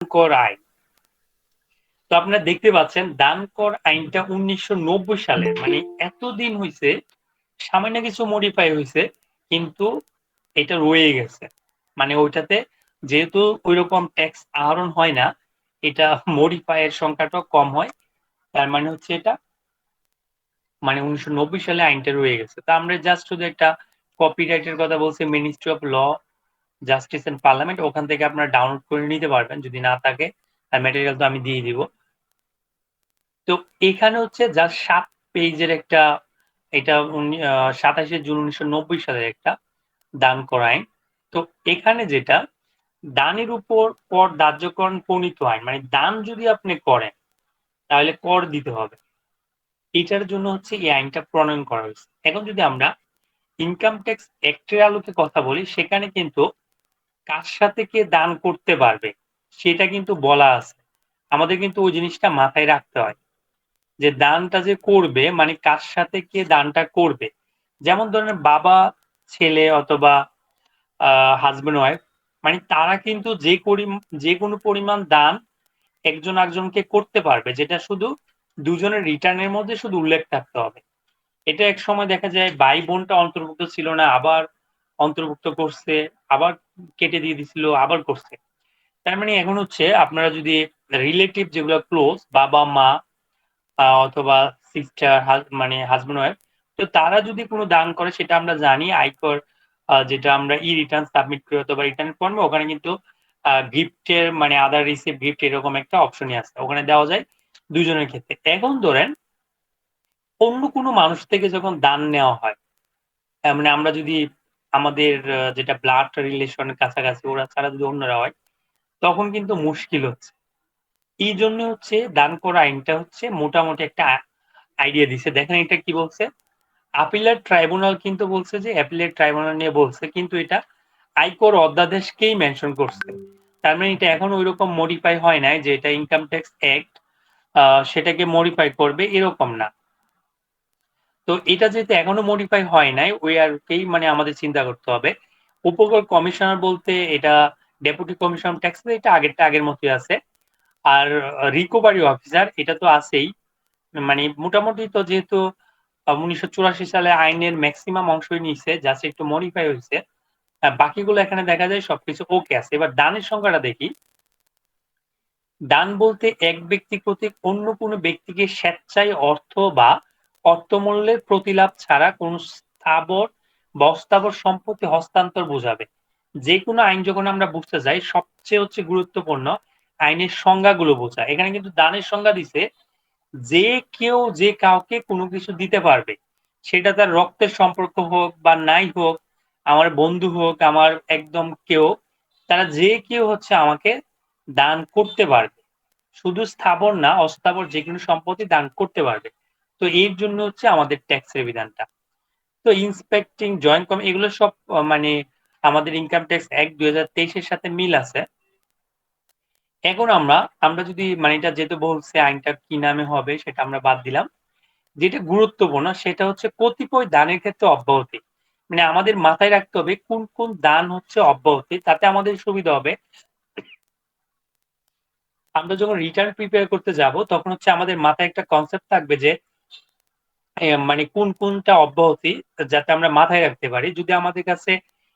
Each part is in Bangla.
কর আইন। তো আপনারা দেখতে পাচ্ছেন, দান কর আইনটা উনিশশো সালে মানে এতদিন হয়েছে সামান্য কিছু মডিফাই হয়েছে কিন্তু এটা রয়ে গেছে। মানে ওইটাতে যেহেতু ওই রকম ট্যাক্স আহরণ হয় না, এটা মডিফাইয়ের সংখ্যাটা কম হয়। তার মানে হচ্ছে এটা মানে উনিশশো নব্বই সালে আইনটা রয়ে গেছে। তা আমরা জাস্ট শুধু একটা কপিরাইটের কথা বলছি ministry of law justice and parliament ওখান থেকে আপনারা ডাউনলোড করে নিতে পারবেন, যদি না থাকে আর ম্যাটেরিয়াল তো আমি দিয়ে দিব। তো এখানে হচ্ছে যা সাত পেজের একটা, এটা সাতাশে জুন উনিশশো নব্বই সালের একটা দান করা আইন। তো এখানে যেটা, দানের উপর কর দাহ্যকরণ প্রণীত আইন মানে দান যদি আপনি করেন, তাহলে কর দিতে হবে। এটার জন্য হচ্ছে এই আইনটা প্রণয়ন করা হয়েছে। এখন যদি আমরা ইনকাম ট্যাক্স অ্যাক্টের আলোকে কথা বলি, সেখানে কিন্তু কার সাথে কে দান করতে পারবে, সেটা কিন্তু বলা আছে। আমাদের কিন্তু ওই জিনিসটা মাথায় রাখতে হয়। যে দানটা যে করবে মানে কার সাথে কে দানটা করবে। যেমন ধরেন বাবা, ছেলে অথবা হাজবেন্ড ওয়াইফ মানে তারা কিন্তু যে যে কোনো পরিমাণ দান একজন একজনকে করতে পারবে, যেটা শুধু দুজনের রিটার্নের মধ্যে শুধু উল্লেখ থাকতে হবে। এটা এক সময় দেখা যায় ভাই বোনটা অন্তর্ভুক্ত ছিল না, আবার অন্তর্ভুক্ত করছে, আবার কেটে দিয়ে দিছিল, আবার করছে। তার মানে এখন হচ্ছে আপনারা যদি রিলেটিভ যেগুলো ক্লোজ বাবা, মা অথবা সিস্টার মানে হাজব্যান্ড ওয়াইফ তো তারা যদি কোনো দান করে, সেটা আমরা জানি আয়কর যেটা আমরা ই রিটার্ন সাবমিট করি অথবা রিটার্ন ফর্মে ওখানে কিন্তু গিফটের মানে আদার রিসিভ গিফট এরকম একটা অপশনই আছে। ওখানে দেওয়া যায় দুজনের ক্ষেত্রে। এখন ধরেন, অন্য কোনো মানুষ থেকে যখন দান নেওয়া হয় মানে আমরা যদি আমাদের যেটা ব্লাড রিলেশনের কাছাকাছি, ওরা ছাড়া যদি অন্যরা হয়, তখন কিন্তু মুশকিল হচ্ছে। এই জন্য হচ্ছে দান করা আইনটা হচ্ছে মোটামুটি একটা আইডিয়া দিছে। দেখেন এটা কি বলছে? আপিলের ট্রাইব্যুনাল কিন্তু বলছে যে অ্যাপিলের ট্রাইব্যুনাল নিয়ে বলছে, কিন্তু এটা আয়কর অধ্যাদেশকেই মেনশন করছে। তার মানে এটা এখন ওই রকম মডিফাই হয় নাই যে এটা ইনকাম ট্যাক্স অ্যাক্ট সেটাকে মডিফাই করবে, এরকম না। তো এটা যেহেতু এখনও মডিফাই হয় নাই ওই আরকেই মানে আমাদের চিন্তা করতে হবে। উপকূল কমিশনার বলতে এটা ডেপুটি কমিশন ট্যাক্স এটা আগেরটা আগের মতোই আছে। আর রিকভারি অফিসার এটা তো আছেই। মানে মোটামুটি তো যেহেতু উনিশশো চুরাশি সালে আইনের ম্যাক্সিমাম অংশই নিচ্ছে জাস্ট একটু মডিফাই হয়েছে। বাকিগুলো এখানে দেখা যায় সবকিছু ওকে আছে। এবার দানের সংখ্যাটা দেখি। দান বলতে এক ব্যক্তি কর্তৃক অন্য কোনো ব্যক্তিকে স্বেচ্ছায় অর্থ বা অর্থমূল্যের প্রতিলাভ ছাড়া কোন স্থাবর বা অস্থাবর সম্পত্তি হস্তান্তর বোঝাবে। যে কোনো আইন যখন আমরা বুঝতে যাই, সবচেয়ে হচ্ছে গুরুত্বপূর্ণ আইনের সংজ্ঞাগুলো বোঝা। এখানে কিন্তু দানের সংজ্ঞা দিছে, যে কেউ যে কাউকে কোনো কিছু দিতে পারবে, সেটা তার রক্তের সম্পর্ক হোক বা নাই হোক, আমার বন্ধু হোক, আমার একদম কেউ, তারা যে কেউ হচ্ছে আমাকে দান করতে পারবে। শুধু স্থাবর না, অস্থাবর যে কোনো সম্পত্তি দান করতে পারবে। তো এর জন্য হচ্ছে আমাদের ট্যাক্সের বিধানটা। তো ইন্সপেক্টিং জয়েন্ট কম এগুলো সব মানে আমাদের ইনকাম ট্যাক্স এক দুই হাজার তেইশের সাথে মিল আছে। এখন আমরা আমরা যদি মানে এটা যেহেতু বলছে আইনটা কি নামে হবে সেটা আমরা বাদ দিলাম। যেটা গুরুত্বপূর্ণ সেটা হচ্ছে কতিপয় দানের ক্ষেত্রে অব্যাহতি। মানে আমাদের মাথায় রাখতে হবে কোন কোন দান হচ্ছে অব্যাহতি, তাতে আমাদের সুবিধা হবে। আমরা যখন রিটার্ন প্রিপেয়ার করতে যাব, তখন হচ্ছে আমাদের মাথায় একটা কনসেপ্ট থাকবে যে মানে কোন, কোনটা অব্যাহতি যাতে আমরা মাথায় রাখতে পারি? যদি আমাদের কাছে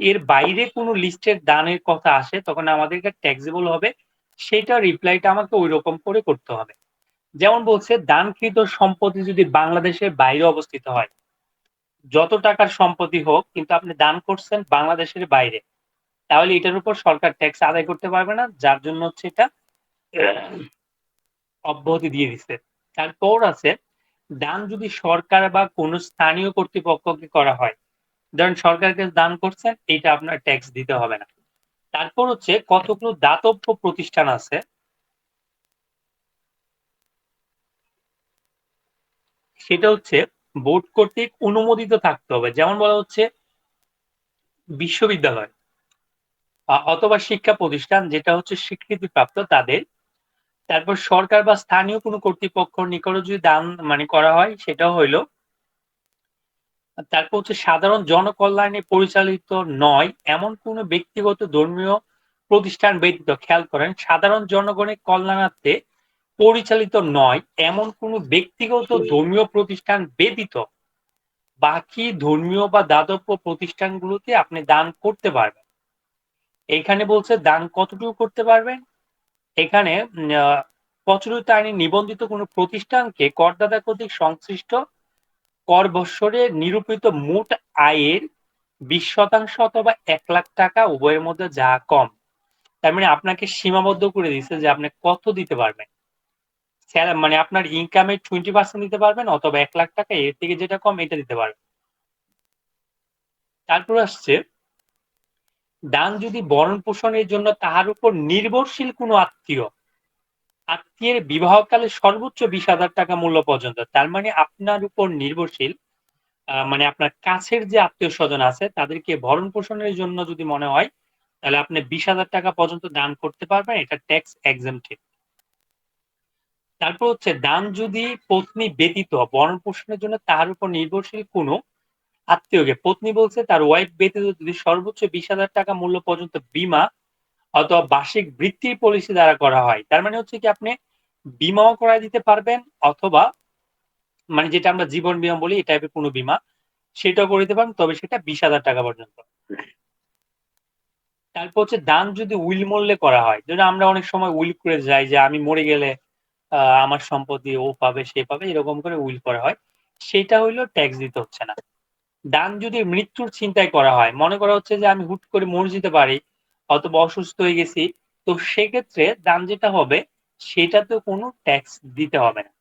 এর বাইরে কোনো লিস্টের দানের কথা আসে, তখন আমাদেরকে ট্যাক্সেবল হবে। সেটা রিপ্লাইটা আমাকে ওই রকম করে করতে হবে। যেমন বলছে, দানকৃত সম্পত্তি যদি বাংলাদেশের বাইরে অবস্থিত হয়, যত টাকার সম্পত্তি হোক, কিন্তু আপনি দান করছেন বাংলাদেশের বাইরে, তাহলে এটার উপর সরকার ট্যাক্স আদায় করতে পারবে না, যার জন্য হচ্ছে এটা অব্যাহতি দিয়ে দিচ্ছে। তারপর আছে দান যদি সরকার বা কোন স্থানীয় কর্তৃপক্ষকে করা হয়, ধরেন সরকারকে দান করছেন এটা আপনার ট্যাক্স দিতে হবে না। তারপর হচ্ছে কতগুলো দাতব্য প্রতিষ্ঠান আছে? সেটা হচ্ছে বোর্ড কর্তৃক অনুমোদিত থাকতে হবে। যেমন বলা হচ্ছে বিশ্ববিদ্যালয় অথবা শিক্ষা প্রতিষ্ঠান, যেটা হচ্ছে স্বীকৃতিপ্রাপ্ত তাদের তারপর সরকার বা স্থানীয় কোনো কর্তৃপক্ষ নিকট যদি দান মানে করা হয় সেটা হইল। তারপর হচ্ছে সাধারণ জনকল্যাণে পরিচালিত নয়, এমন কোনো ব্যক্তিগত ধর্মীয় প্রতিষ্ঠান ব্যতীত, খেয়াল করেন, সাধারণ জনগণের কল্যাণার্থে পরিচালিত নয়, এমন কোনো ব্যক্তিগত ধর্মীয় প্রতিষ্ঠান ব্যতীত, বাকি ধর্মীয় বা দাতব্য প্রতিষ্ঠানগুলোতে আপনি দান করতে পারবেন। এখানে বলছে দান কতটুকু করতে পারবেন? এখানে প্রচলিত আইনে নিবন্ধিত কোনো প্রতিষ্ঠানকে করদাতা কর্তৃক সংশ্লিষ্ট কর বৎসরে নিরূপিত মোট আয়ের বিশ শতাংশ অথবা এক লাখ টাকা, উভয়ের মধ্যে যা কম। তার মানে আপনাকে সীমাবদ্ধ করে দিচ্ছে যে আপনি কত দিতে পারবেন। মানে আপনার ইনকামের টোয়েন্টি পার্সেন্ট দিতে পারবেন অথবা এক লাখ টাকা, এর থেকে যেটা কম এটা দিতে পারবেন। তারপর আসছে দান যদি বরণ পোষণের জন্য তাহার উপর নির্ভরশীল কোনো আত্মীয়, আত্মীয়ের বিবাহকালে সর্বোচ্চ বিশ হাজার টাকা মূল্য পর্যন্ত, তার মানে আপনার উপর নির্ভরশীল মানে আপনার কাছের যে আত্মীয় স্বজন আছে, তাদেরকে ভরণ পোষণের জন্য যদি মনে হয়, তাহলে আপনি বিশ হাজার টাকা পর্যন্ত দান করতে পারবেন, এটা ট্যাক্স এক্সামটেড তারপর হচ্ছে, দান যদি পত্নী ব্যতীত ভরণ পোষণের জন্য তার উপর নির্ভরশীল কোনো আত্মীয়কে। পত্নী বলছে, তার ওয়াইফ ব্যতীত যদি সর্বোচ্চ বিশ হাজার টাকা মূল্য পর্যন্ত বিমা অথবা বার্ষিক বৃত্তির পলিসি দ্বারা করা হয়, তার মানে হচ্ছে কি আপনি বিমাও করা দিতে পারবেন অথবা মানে যেটা আমরা জীবন বিমা বলি, এই টাইপের কোনো বিমা, সেটাও করে দিতে পারেন, তবে সেটা বিশ হাজার টাকা পর্যন্ত। তারপর হচ্ছে দান যদি উইল মূল্যে করা হয় যদি আমরা অনেক সময় উইল করে যাই যে আমি মরে গেলে আমার সম্পত্তি ও পাবে, সে পাবে, এরকম করে উইল করা হয়, সেটা হইল ট্যাক্স দিতে হচ্ছে না। দান যদি মৃত্যুর চিন্তায় করা হয়, মনে করা হচ্ছে যে আমি হুট করে মরে যেতে পারি, অথবা অসুস্থ হয়ে গেছি, তো সেক্ষেত্রে দান যেটা হবে সেটাতে কোনো ট্যাক্স দিতে হবে না।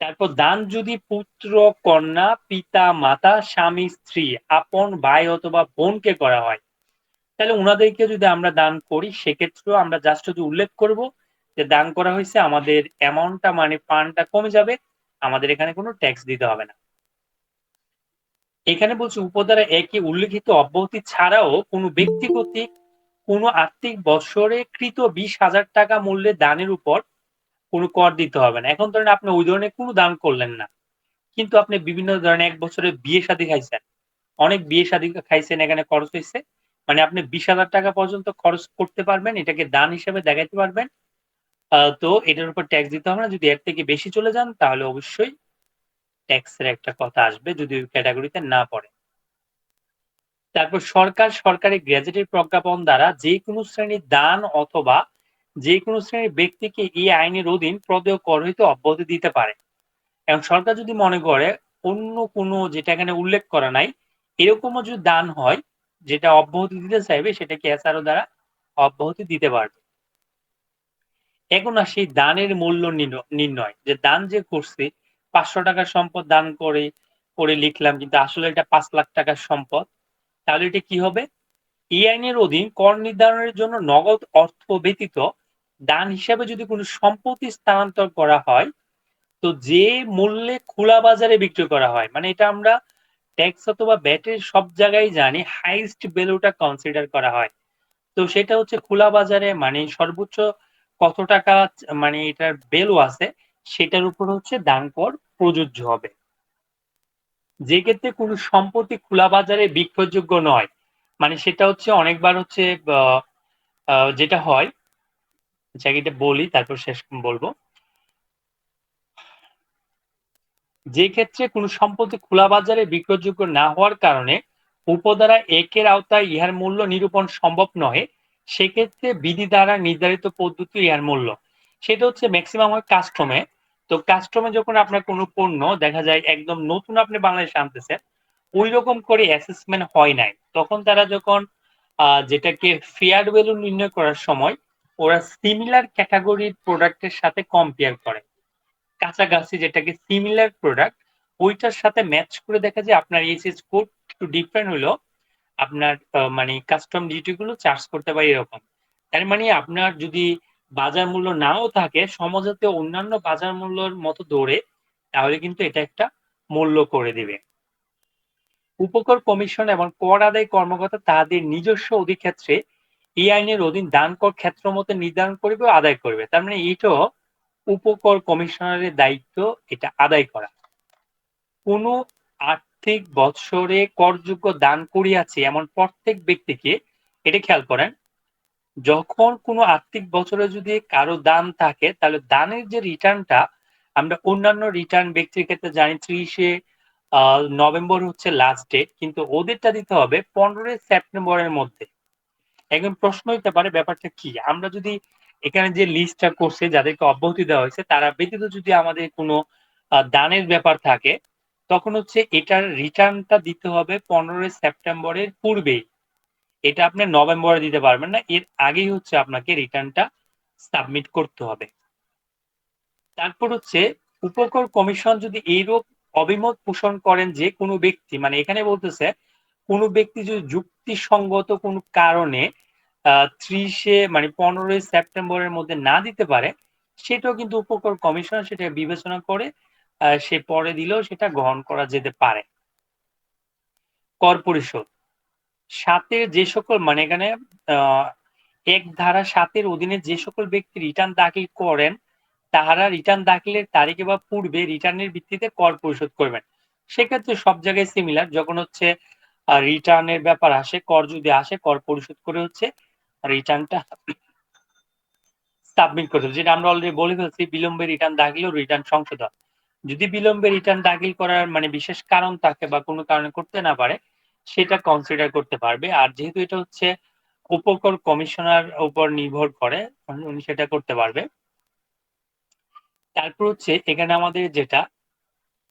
তারপর দান যদি পুত্র, কন্যা, পিতা, মাতা, স্বামী, স্ত্রী, আপন ভাই অথবা বোনকে করা হয়, তাহলে ওনাদেরকে যদি আমরা দান করি, সেক্ষেত্রেও আমরা জাস্ট যদি উল্লেখ করব যে দান করা হয়েছে, আমাদের অ্যামাউন্টটা মানে ফান্ডটা কমে যাবে, আমাদের এখানে কোনো ট্যাক্স দিতে হবে না। এখানে বলছে উপদ্বারা একই উল্লেখিত অব্যাহতি ছাড়াও কোনো ব্যক্তি কর্তৃক কোনো আর্থিক বছরে কৃত বিশ হাজার টাকা মূল্যের দানের উপর কোনো কর দিতে হবে না। এখন ধরেন আপনি ওই ধরনের কোনো দান করলেন না, কিন্তু আপনি বিভিন্ন ধরনের এক বছরে বিয়ে শাদী খাইছেন। অনেক বিয়ে শাদী খাইছেন, এখানে খরচ হয়েছে মানে আপনি বিশ হাজার টাকা পর্যন্ত খরচ করতে পারবেন, এটাকে দান হিসেবে দেখাইতে পারবেন। তো এটার উপর ট্যাক্স দিতে হবে না। যদি এর থেকে বেশি চলে যান, তাহলে অবশ্যই ট্যাক্সের একটা কথা আসবে যদি ওই ক্যাটাগরিতে না পড়ে। তারপর সরকার, সরকারি গ্যাজেটের প্রজ্ঞাপন দ্বারা যে কোনো শ্রেণির দান অথবা যে কোনো শ্রেণির ব্যক্তিকে এই আইনের অধীন প্রদেয় কর হইতে অব্যাহতি দিতে পারে। এবং সরকার যদি মনে করে অন্য কোনো যেটা এখানে উল্লেখ করা নাই, এরকমও যদি দান হয়, যেটা অব্যাহতি দিতে চাইবে, সেটাকে এসআরও দ্বারা অব্যাহতি দিতে পারবে। এখন আর সেই দানের মূল্য নির্ণয়, যে দান যে করছে পাঁচশো টাকার সম্পদ দান করে করে লিখলাম, কিন্তু আসলে এটা পাঁচ লাখ টাকার সম্পদ। তাহলে এটা কি হবে? এই আইনের অধীন কর নির্ধারণের জন্য নগদ অর্থ ব্যতীত দান হিসাবে যদি কোনো সম্পত্তি স্থানান্তর করা হয়, তো যে মূল্যে খোলা বাজারে বিক্রি করা হয় মানে এটা আমরা ট্যাক্স অথবা ব্যাটের সব জায়গায় জানি হাইস্ট ভ্যালুটা কনসিডার করা হয়। তো সেটা হচ্ছে খোলা বাজারে মানে সর্বোচ্চ কত টাকা মানে এটার ভ্যালু আছে সেটার উপর হচ্ছে দান কর, প্রযোজ্য হবে। যে ক্ষেত্রে কোনো সম্পত্তি খোলা বাজারে বিক্রয়যোগ্য নয় মানে সেটা হচ্ছে অনেকবার হচ্ছে যেটা হয় জায়গাটা বলি, তারপর শেষ বলব। যে ক্ষেত্রে কোনো সম্পত্তি খোলা বাজারে বিক্রয়যোগ্য না হওয়ার কারণে উপদ্বারা একের আওতায় ইহার মূল্য নিরূপণ সম্ভব নয় সেক্ষেত্রে বিধি দ্বারা নির্ধারিত পদ্ধতি ইহার মূল্য। সেটা হচ্ছে ম্যাক্সিমাম হয় কাস্টমে তো কাস্টমে যখন আপনার কোনো পণ্য, দেখা যায় একদম নতুন আপনি বাংলাদেশে আনতেছেন ওই রকম করে অ্যাসেসমেন্ট হয় নাই। তখন তারা যখন যেটাকে ফেয়ার ভ্যালু নির্ণয় করার সময়, ওরা সিমিলার ক্যাটাগরির প্রোডাক্টের সাথে কম্পেয়ার করে। কাছাকাছি যেটাকে সিমিলার প্রোডাক্ট ওইটার সাথে ম্যাচ করে দেখা যায় আপনার এইচএস কোড একটু ডিফারেন্ট হলো আপনার মানে কাস্টম ডিউটি গুলো চার্জ করতে পারে এরকম। তার মানে আপনার যদি বাজার মূল্য নাও থাকে সমাজতে অন্যান্য বাজার মূল্যের মতো দৌড়ে, তাহলে কিন্তু এটা একটা মূল্য করে দিবে। উপকর কমিশন এবং কর আদায় কর্মকর্তা তাদের নিজস্ব অধিক্ষেত্রে এই আইনের অধীন দান কর ক্ষেত্র মতো নির্ধারণ করবে আদায় করবে। তার মানে এটাও উপকর কমিশনারের দায়িত্ব, এটা আদায় করা। কোন আর্থিক বৎসরে করযোগ্য দান করিয়াছে এমন প্রত্যেক ব্যক্তিকে, এটা খেয়াল করেন যখন কোনো আর্থিক বছরে যদি কারও দান থাকে, তাহলে দানের যে রিটার্নটা আমরা অন্যান্য রিটার্ন ব্যক্তির ক্ষেত্রে জানি ত্রিশে নভেম্বর হচ্ছে লাস্ট ডেট কিন্তু ওদেরটা দিতে হবে পনেরোই সেপ্টেম্বরের মধ্যে। এখন প্রশ্ন হইতে পারে, ব্যাপারটা কি? আমরা যদি এখানে যে লিস্টটা করছে, যাদেরকে অব্যাহতি দেওয়া হয়েছে, তারা ব্যতীত যদি আমাদের কোনো দানের ব্যাপার থাকে, তখন হচ্ছে এটার রিটার্নটা দিতে হবে পনেরোই সেপ্টেম্বরের পূর্বেই। এটা আপনি নভেম্বরে দিতে পারবেন না, এর আগেই হচ্ছে আপনাকে রিটার্নটা সাবমিট করতে হবে। তারপর হচ্ছে উপকর কমিশন যদি এইরূপ অভিমত পোষণ করেন যে কোনো ব্যক্তি মানে এখানে বলতেছে, কোনো ব্যক্তি যদি যুক্তিসঙ্গত কোনো কারণে ত্রিশে মানে পনেরোই সেপ্টেম্বরের মধ্যে না দিতে পারে, সেটাও কিন্তু উপকর কমিশন সেটা বিবেচনা করে সে পরে দিলেও সেটা গ্রহণ করা যেতে পারে। কর পরিশোধ। সাতের যে সকল মানে এখানে এক ধারা সাতের অধীনে যে সকল ব্যক্তি রিটার্ন দাখিল করেন, তাহারা রিটার্ন দাখিলের তারিখে বা পূর্বে রিটার্নের ভিত্তিতে কর পরিশোধ করবেন। সেক্ষেত্রে সব জায়গায় সিমিলার যখন হচ্ছে রিটার্নের ব্যাপার আসে, কর যদি আসে, কর পরিশোধ করে হচ্ছে রিটার্নটা সাবমিট করতে হবে যেটা আমরা অলরেডি বলে ফেলছি, বিলম্বে রিটার্ন দাখিল ও রিটার্ন সংশোধন। যদি বিলম্বে রিটার্ন দাখিল করার মানে বিশেষ কারণ থাকে বা কোনো কারণে করতে না পারে সেটা কনসিডার করতে পারবে। আর যেহেতু এটা হচ্ছে উপকর কমিশনার উপর নির্ভর করে, উনি সেটা করতে পারবে। তারপর হচ্ছে এখানে আমাদের যেটা,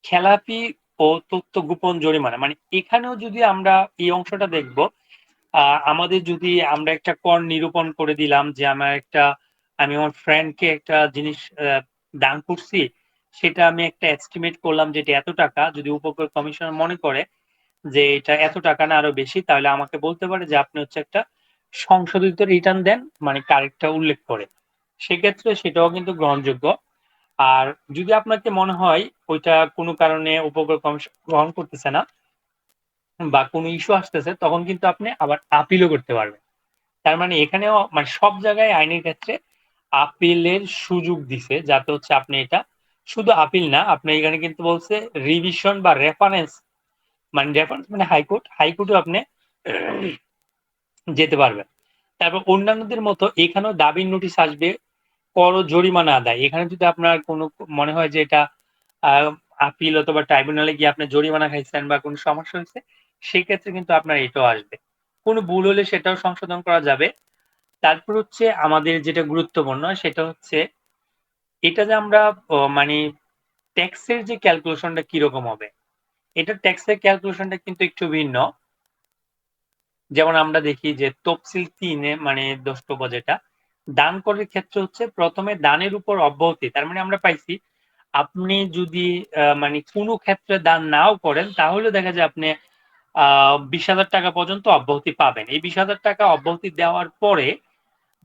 খেলাপি ও তথ্য গোপন জরিমানা। মানে এখানেও যদি আমরা এই অংশটা দেখব আমাদের যদি আমরা একটা কর নিরূপণ করে দিলাম যে আমার একটা, আমি আমার ফ্রেন্ডকে একটা জিনিস দান করছি, সেটা আমি একটা এস্টিমেট করলাম যেটা এত টাকা, যদি উপকর কমিশনার মনে করে যে এটা এত টাকা না আরও বেশি, তাহলে আমাকে বলতে পারে যে আপনি হচ্ছে একটা সংশোধিত রিটার্ন দেন মানে কারেক্টটা উল্লেখ করে। সেক্ষেত্রে সেটাও কিন্তু গ্রহণযোগ্য। আর যদি আপনাকে মনে হয় ওইটা কোনো কারণে কমিশন গ্রহণ করতেছে না বা কোনো ইস্যু আসতেছে, তখন কিন্তু আপনি আবার আপিলও করতে পারবেন। তার মানে এখানেও মানে সব জায়গায় আইনের ক্ষেত্রে আপিলের সুযোগ দিছে, যাতে হচ্ছে আপনি এটা শুধু আপিল না, আপনি এখানে কিন্তু বলছে রিভিশন বা রেফারেন্স মানে রেফারেন্স মানে হাইকোর্ট হাইকোর্টও আপনি যেতে পারবেন। তারপর অন্যান্যদের মতো এখানেও দাবির নোটিশ আসবে, কর জরিমানা আদায়। এখানে যদি আপনার কোনো মনে হয় যে এটা আপিল অথবা ট্রাইব্যুনালে গিয়ে আপনি জরিমানা খাইছেন বা কোনো সমস্যা হয়েছে, সেক্ষেত্রে কিন্তু আপনার এটাও আসবে। কোনো ভুল হলে সেটাও সংশোধন করা যাবে। তারপর হচ্ছে আমাদের যেটা গুরুত্বপূর্ণ, সেটা হচ্ছে এটা যে আমরা মানে ট্যাক্সের যে ক্যালকুলেশনটা কীরকম হবে এটা ট্যাক্সের ক্যালকুলেশনটা কিন্তু একটু ভিন্ন। যেমন আমরা দেখি যে তফসিল তিনে মানে দশটক যেটা, দান করার ক্ষেত্রে হচ্ছে প্রথমে দানের উপর অব্যাহতি। তার মানে আমরা পাইছি, আপনি যদি মানে কোনো ক্ষেত্রে দান নাও করেন, তাহলে দেখা যায় আপনি বিশ হাজার টাকা পর্যন্ত অব্যাহতি পাবেন। এই বিশ হাজার টাকা অব্যাহতি দেওয়ার পরে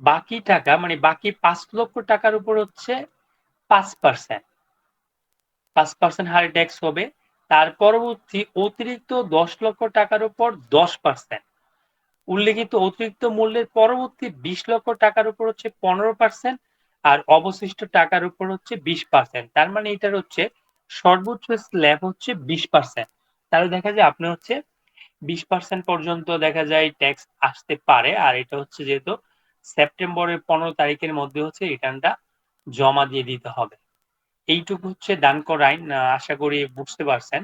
বাকি টাকা মানে বাকি পাঁচ লক্ষ টাকার উপর হচ্ছে পাঁচ পার্সেন্ট পাঁচ পার্সেন্ট হারে ট্যাক্স হবে। তার পরবর্তী অতিরিক্ত দশ লক্ষ টাকার উপর দশ পার্সেন্ট উল্লেখিত অতিরিক্ত মূল্যের পরবর্তী বিশ লক্ষ টাকার উপর হচ্ছে পনেরো পার্সেন্ট আর অবশিষ্ট টাকার উপর হচ্ছে বিশ পার্সেন্ট তার মানে এটার হচ্ছে সর্বোচ্চ স্ল্যাব হচ্ছে বিশ পার্সেন্ট তাহলে দেখা যায় আপনি হচ্ছে বিশ পার্সেন্ট পর্যন্ত দেখা যায় ট্যাক্স আসতে পারে আর এটা হচ্ছে যেহেতু সেপ্টেম্বরের পনেরো তারিখের মধ্যে হচ্ছে রিটার্নটা জমা দিয়ে দিতে হবে। এইটুকু হচ্ছে দান কর আইন আশা করি বুঝতে পারছেন।